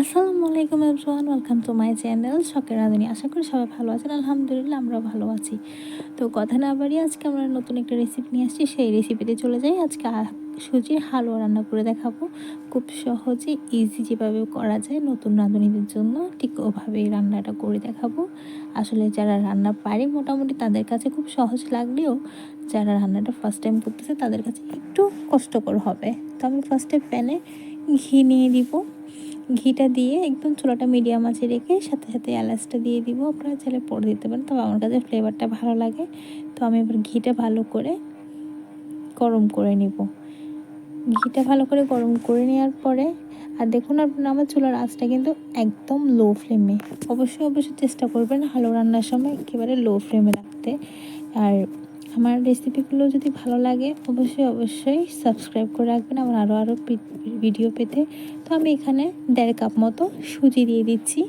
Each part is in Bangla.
আসসালামু আলাইকুম everyone welcome to my channel শখের রাঁধুনি আশা করি সবাই ভালো আছেন, আলহামদুলিল্লাহ আমরাও ভালো আছি। তো কথা না বাড়িয়ে আজকে আমরা নতুন একটা রেসিপি নিয়ে আসছি, সেই রেসিপিতে চলে যাই। আজকে সুজির হালুয়া রান্না করে দেখাবো। খুব সহজে ইজি যেভাবে করা যায় নতুন রাঁধুনিদের জন্য, ঠিক ওভাবেই রান্নাটা করে দেখাবো। আসলে যারা রান্না পারে মোটামুটি তাদের কাছে খুব সহজ লাগলেও, যারা রান্নাটা ফার্স্ট টাইম করতেছে তাদের কাছে একটু কষ্টকর হবে। তো আমি ফার্স্টে প্যানে ঘি নিয়ে দিব ঘিটা দিয়ে একদম চুলাটা মিডিয়াম আছে রেখে সাথে সাথে এলাচটা দিয়ে দিব। আপনারা চাইলে পরে দিতে পারেন, তবে আমার কাছে ফ্লেভারটা ভালো লাগে। তো আমি এবার ঘিটা ভালো করে গরম করে নিব। ঘিটা ভালো করে গরম করে নেওয়ার পরে, আর দেখুন আপনার আমার চুলার আঁচটা কিন্তু একদম লো ফ্লেমে অবশ্যই অবশ্যই চেষ্টা করবেন হালো রান্নার সময় একেবারে লো ফ্লেমে রাখতে। আর আমার রেসিপিগুলো যদি ভালো লাগে অবশ্যই অবশ্যই সাবস্ক্রাইব করে রাখবেন। আমার আরও আরও ভিডিও পেতে। তো আমি এখানে দেড় কাপ মতো সুজি দিয়ে দিচ্ছি।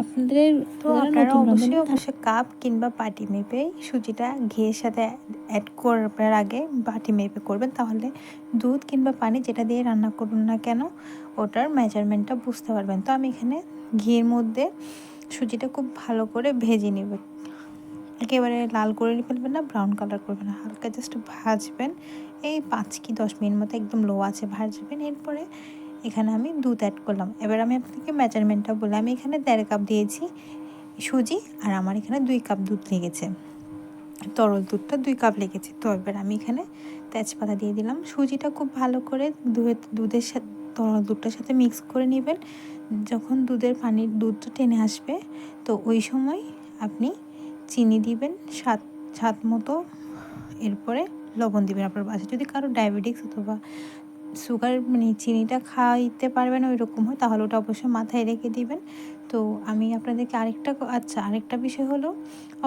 আপনাদের তো আপনারা অবশ্যই অবশ্যই কাপ কিংবা বাটি মেপে সুজিটা ঘিয়ের সাথে অ্যাড করার আগে বাটি মেপে করবেন। তাহলে দুধ কিংবা পানি যেটা দিয়ে রান্না করুন না কেন ওটার মেজারমেন্টটা বুঝতে পারবেন। তো আমি এখানে ঘিয়ের মধ্যে সুজিটা খুব ভালো করে ভেজে নেব। একেবারে লাল করে ফেলবেন না ব্রাউন কালার করবেন না, হালকা জাস্ট ভাজবেন। এই পাঁচ কি দশ মিনিট মতো একদম লো আছে ভাজবেন। এরপরে এখানে আমি দুধ অ্যাড করলাম। এবার আমি আপনাকে মেজারমেন্টটা বলে। আমি এখানে দেড় কাপ দিয়েছি সুজি আর আমার এখানে দুই কাপ দুধ লেগেছে। তরল দুধটা দুই কাপ লেগেছে। তো এবার আমি এখানে তেজপাতা দিয়ে দিলাম। সুজিটা খুব ভালো করে দুধের দুধের সাথে তরল দুধটার সাথে মিক্স করে নেবেন। যখন দুধের পানির দুধটা টেনে আসবে, তো ওই সময় আপনি চিনি দিবেন, স্বাদ স্বাদ মতো। এরপরে লবণ দিবেন আপনার বাসায় যদি কারও ডায়াবেটিক্স অথবা সুগার মানে চিনিটা খাইতে পারবেন ওই রকম হয়, তাহলে ওটা অবশ্যই মাথায় রেখে দিবেন। তো আমি আপনাদেরকে আরেকটা আচ্ছা আরেকটা বিষয় হলো,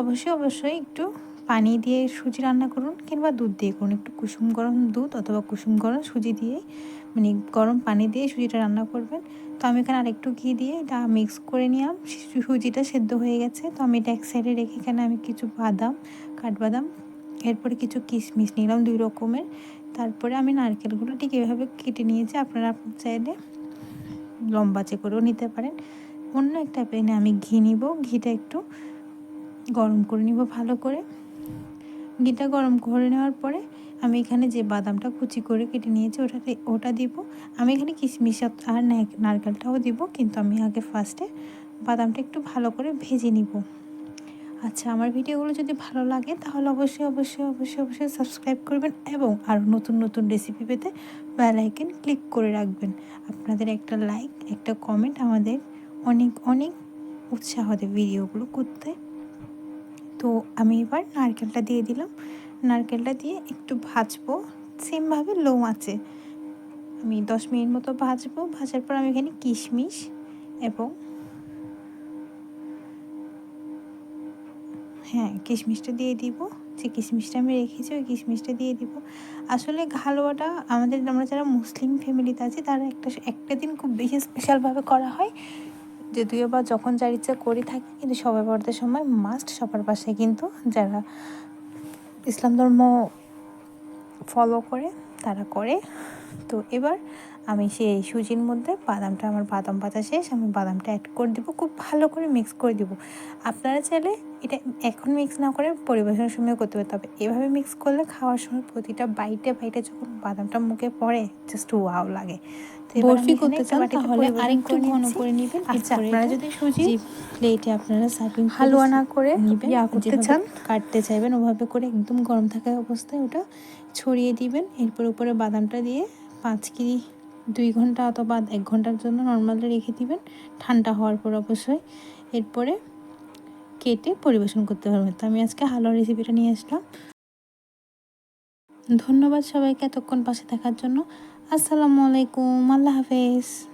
অবশ্যই অবশ্যই একটু পানি দিয়ে সুজি রান্না করুন, কিংবা দুধ দিয়ে করুন। একটু কুসুম গরম দুধ অথবা কুসুম গরম সুজি দিয়ে মানে গরম পানি দিয়ে সুজিটা রান্না করবেন। তো আমি এখানে আরেকটু ঘি দিয়ে এটা মিক্স করে নিলাম। সুজিটা সেদ্ধ হয়ে গেছে। তো আমি এটা এক সাইডে রেখে এখানে আমি কিছু বাদাম, কাঠবাদাম, এরপরে কিছু কিশমিশ নিলাম দুই রকমের। তারপরে আমি নারকেলগুলো ঠিক এভাবে কেটে নিয়েছি। আপনারা চাইলে লম্বাচে করেও নিতে পারেন। অন্য একটা প্যানে আমি ঘি নিব। ঘিটা একটু গরম করে নিব ভালো করে। ঘিটা গরম করে নেওয়ার পরে আমি এখানে যে বাদামটা কুচি করে কেটে নিয়েছি, ওটাতে, ওটা দিব। আমি এখানে কিশমিশ আর নারকেলটাও দিব, কিন্তু আমি আগে ফার্স্টে বাদামটা একটু ভালো করে ভেজে নিব। আচ্ছা আমার ভিডিওগুলো যদি ভালো লাগে, তাহলে অবশ্যই অবশ্যই অবশ্যই অবশ্যই সাবস্ক্রাইব করবেন এবং আরও নতুন নতুন রেসিপি পেতে বেল আইকন ক্লিক করে রাখবেন। আপনাদের একটা লাইক একটা কমেন্ট আমাদের অনেক অনেক উৎসাহ দেয় ভিডিওগুলো করতে। তো আমি এবার নারকেলটা দিয়ে দিলাম। নারকেলটা দিয়ে একটু ভাজবো। সেমভাবে লো আছে। আমি দশ মিনিট মতো ভাজবো। ভাজার পর আমি এখানে কিশমিশ এবং হ্যাঁ কিশমিশটা দিয়ে দিব। যে কিশমিশটা আমি রেখেছি, ওই কিশমিশটা দিয়ে দিব। আসলে হালুয়াটা আমাদের, আমরা যারা মুসলিম ফ্যামিলিতে আছি, তারা একটা একটা দিন খুব বেশি স্পেশালভাবে করা হয়। যদিও বা যখন যার ইচ্ছা করে থাকি, কিন্তু সবাই বড়দের সময় মাস্ট সবার পাশে কিন্তু যারা ইসলাম ধর্ম ফলো করে তারা করে। তো এবার আমি সেই সুজির মধ্যে বাদামটা আমার বাদাম পাতা শেষ আমি বাদামটা অ্যাড করে দিব। খুব ভালো করে মিক্স করে দিব। আপনারা চাইলে এটা এখন মিক্স না করে পরিবেশনের সময় করতে পারে তবে এভাবে মিক্স করলে খাওয়ার সময় প্রতিটা বাইটে বাইটে যখন বাদামটা মুখে পড়ে জাস্ট ওয়াও লাগে। বরফি করতে চান তাহলে আরেকটু ঘন করে নেবেন। আচ্ছা আপনারা যদি সুজি প্লেটে আপনারা সার্ভিং হালুয়া না করে নেবেন ইয়া করতে চান কাটতে চাইবেন ওভাবে করে একদম গরম থাকা অবস্থায় ওটা ছড়িয়ে দিবেন। এরপর উপরে বাদামটা দিয়ে পাঁচ কেজি দুই ঘণ্টা অথবা এক ঘণ্টার জন্য নর্মালি রেখে দিবেন। ঠান্ডা হওয়ার পর অবশ্যই এরপরে কেটে পরিবেশন করতে পারবেন। তো আমি আজকে হালুয়া রেসিপিটা নিয়ে আসলাম। ধন্যবাদ সবাইকে এতক্ষণ পাশে থাকার জন্য। আসসালামু আলাইকুম। আল্লাহ হাফেজ।